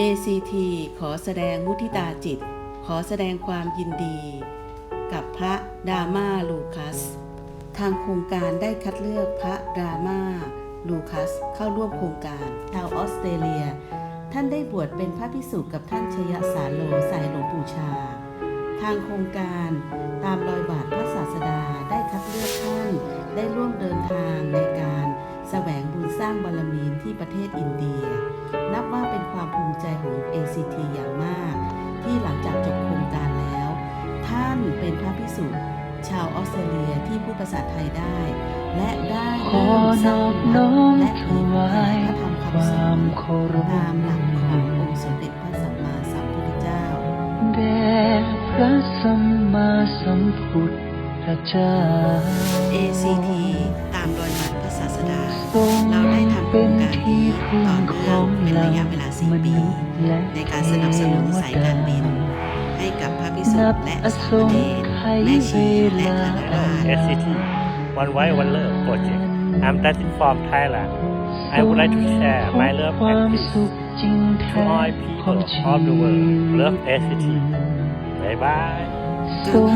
ACT ขอแสดงมุทิตาจิต ขอแสดงความยินดี กับพระดามาลูคัส ทางโครงการได้คัดเลือกพระดามาลูคัสเข้าร่วมโครงการชาวออสเตรเลีย ท่านได้บวชเป็นพระภิกษุกับท่านชยสาโลสายหลวงปู่ชา ทางโครงการตามรอยบาทพระศาสดาได้คัดเลือกท่านได้ร่วมเดินทางในการแสวงบุญสร้างบารมีที่ประเทศอินเดีย ของ ACT อย่างมาก ที่หลังจากจบโครงการแล้ว ท่านเป็นพระภิกษุชาวออสเตรเลียที่พูดภาษาไทยได้ และได้ขอเริ่มสนร้าองบบุญน้อมและถเผยแผ่วายพระธรรมคคำสอวานมเคารพตามหลักขององค์สมเด็จพระสัมมาสัมพุทธเจ้าแด่พระสัมมาสัมพุทธเจ้า ACT ตามรอยบาทพระศาสดาทรงเรา เนื่อองงเป็นเราระยะเวลาม4ปีนุษย์และในการสนับสนุนสายการบิน ให้กับพระภิกษุนับและอสาสมงเณรไขยแม่เวชีและลาคารวาส SCT One White One Love Project I'm dancing from Thailand I would like to share my love ควา and ม peace สุขจริง to แท้ all ของ people ชี of the วิ world ต Love SCT Bye bye ทรง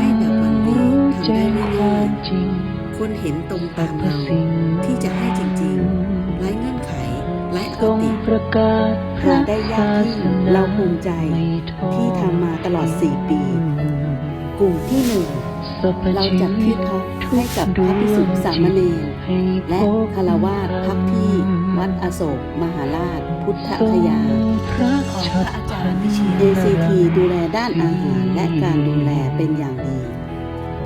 รู้แจ้งความจริงคนเห็นตรงสรตารมพเราสิ่งที่จะให้ ไร้อติประกาศพหาระได้ยากที่เราภูมิใจที่ทำมาตลอด 4 ปี กลุ่มที่หนึ่งเราจัดที่พักให้กับพระภิกษุสามเณรและคารวาสพักที่วัดอโศกมหาราช พุทธคยาของพระอาจารย์วิชียร ACT ดูแลด้านอาหารและการดูแลเป็นอย่างดี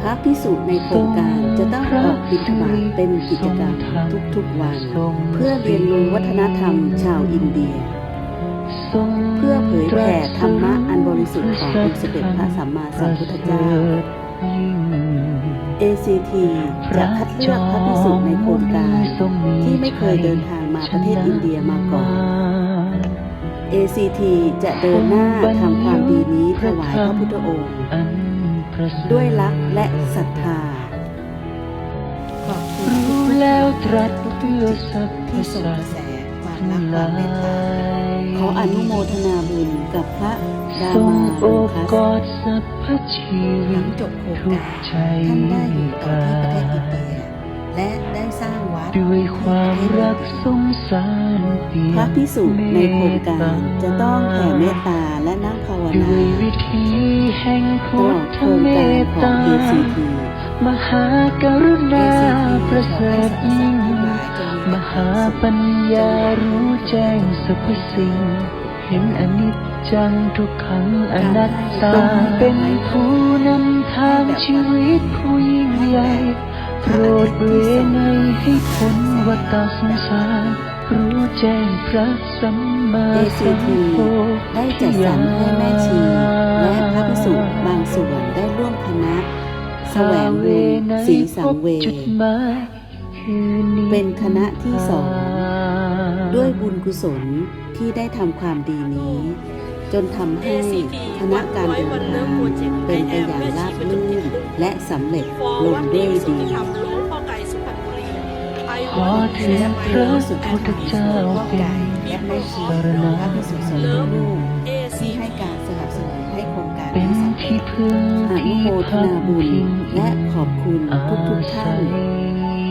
ระพิสุในโครงการจะต้องออกบิณฑบาตเป็นกิจกรรมทุกๆวัน เพื่อเรียนรู้วัฒนธรรมชาวอินเดีย เพื่อเผยแผ่ธรรมะอันบริสุทธิ์ขององค์สมเด็จพระสัมมาสัมพุทธเจ้า ACT จะคัดเลือกพระภิกษุในโครงการที่ไม่เคยเดินทางมาประเทศอินเดียมาก่อน ACT จะเดินหน้าทำความดีนี้ถวายพระพุทธองค์ ด้วยรักและศรัทธา ขอบคุณรู้แล้วตรัสเพื่อสัพพที่ส่งสักตระว์แสความทั้รังกคหวามลาเมตตายขออนุโมทนาบุญกับพระดาทรงมาโอลูบคัสกอดสรรพชีหวิลัตงจบโครงทุกากรใจท่านได้อยู่ต่อที่ประเทศอินเดีย และได้สร้างวัดด้วยความรักสงสารเปี่ยพระมพิสุในโครงการจะต้องแผ่เมตตาและนั่งภาวด้นาวยวิธีแห่งตพุลทอดธโครงเมการตของตา ACT มหากรุณา ACT ประขอเสริให้ฐสรรพสัยิ่ตงว์ทั้งหลายจงมีมแต่คหาวามสุขปัญญารู้แจ้งสรรพสิ่ง เห็นอนิจจังทุกขังอนัตตาเป็นผู้นำทางชีวิตผู้ยิ่งใหญ่ โปรดเวไนให้พ้นวัฏสงสาร รู้แจ้งพระสัมมาสัม ACT พุทธได้จัดสรรให้แม่ชี และพระภิกษุบางส่วนได้ร่วมคณะ แสวงบุญสีสังเวเป็นคณะที่สอง ด้วยบุญกุศลที่ได้ทำความดีนี้ จนทำให้คณะการเดินทางเป็นไปอย่างราบรื่นและสำเร็จฟอลร์งวัดด้ดีวยวิสุทดีธิธรรมหลวงพ่อไก่สุพรรณบุรีไอขอถึงพระพุทธเจ้าพ่อเป็นไก่และแม่ชีสรณะพระภิกษุสงฆ์ทุกรูปเอซีที่ให้การสนับสนุนให้โครงการเป็นนี้สำเร็ที่จพึ่งอนุที่โมทพักนาบุญพิงและขอบคุณทุกทุกๆท่าน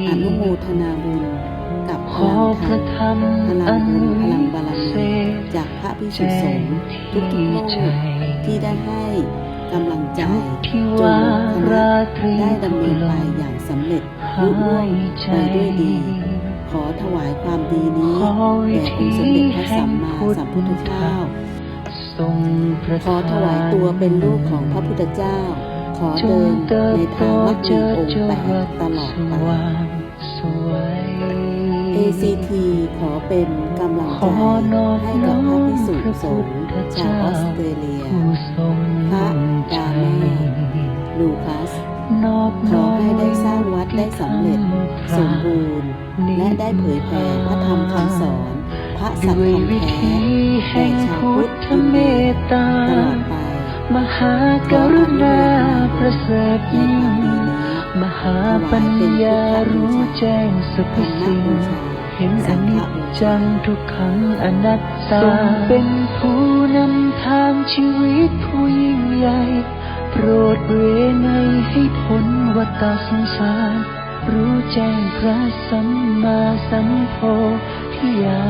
อนุโมทนาบุญกับ พขลัองธพรรระมธรรมพลังนบุญพลังบารมีจากพระภิกษุสงงฆ์ทุกทุกรูปใจที่ได้ให้กำลังใจจนว่าคณะได้ดำเนินไปอย่างสำเร็จลุล่วงไปด้วยดี ขอถวายความดีนี้แด่องค์สมเด็จพระสัมมาสัมพุทธเจ้าขอถวายตัวเป็นลูกของพระพุทธเจ้า ขอเดินในทางมัคคีองค์แปดตลอดไป ACT ขอเป็นกำลังขใจอนอบให้น้กัอบพระมภิกษุพระสพุงทฆ์ธชาวเจ้าออสเตรเลียผู้ทรงพระดามาลูคัสนอบขอให้ได้สร้างวัดได้สำเร็จ สมบูรณ์ และได้เผยแผ่พระธรรมคำสอน พระสัตด้ธรวยรมวิแท้ธีแห่งพุทธเมตตาตลอดไป มหากรุณาประเสริฐในยิ่งควา มหาปัญญารู้แจ้งสรรพสิ่ง เห็นอนิจจังทุกขังอนัตตาทรงเป็นผู้นำทางชีวิตผู้ยิ่งใหญ่ โปรดเรไนให้พ้นวัฏสงสาร รู้แจ้งพระสัมมาสัมโพธิญา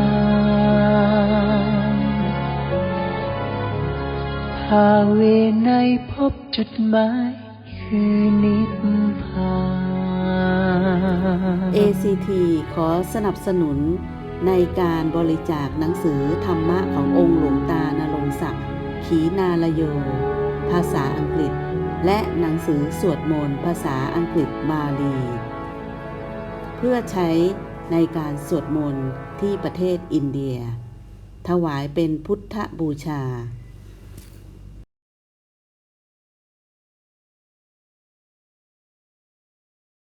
ณหาเวไนพบจุดหมาย คือนิพพาน ACT ขอสนับสนุนในการบริจาคหนังสือธรรมะขององค์หลวงตานรงศักดิ์ขีนาลโย ภาษาอังกฤษ และหนังสือสวดมนต์ภาษาอังกฤษบาลี เพื่อใช้ในการสวดมนต์ที่ประเทศอินเดีย ถวายเป็นพุทธบูชา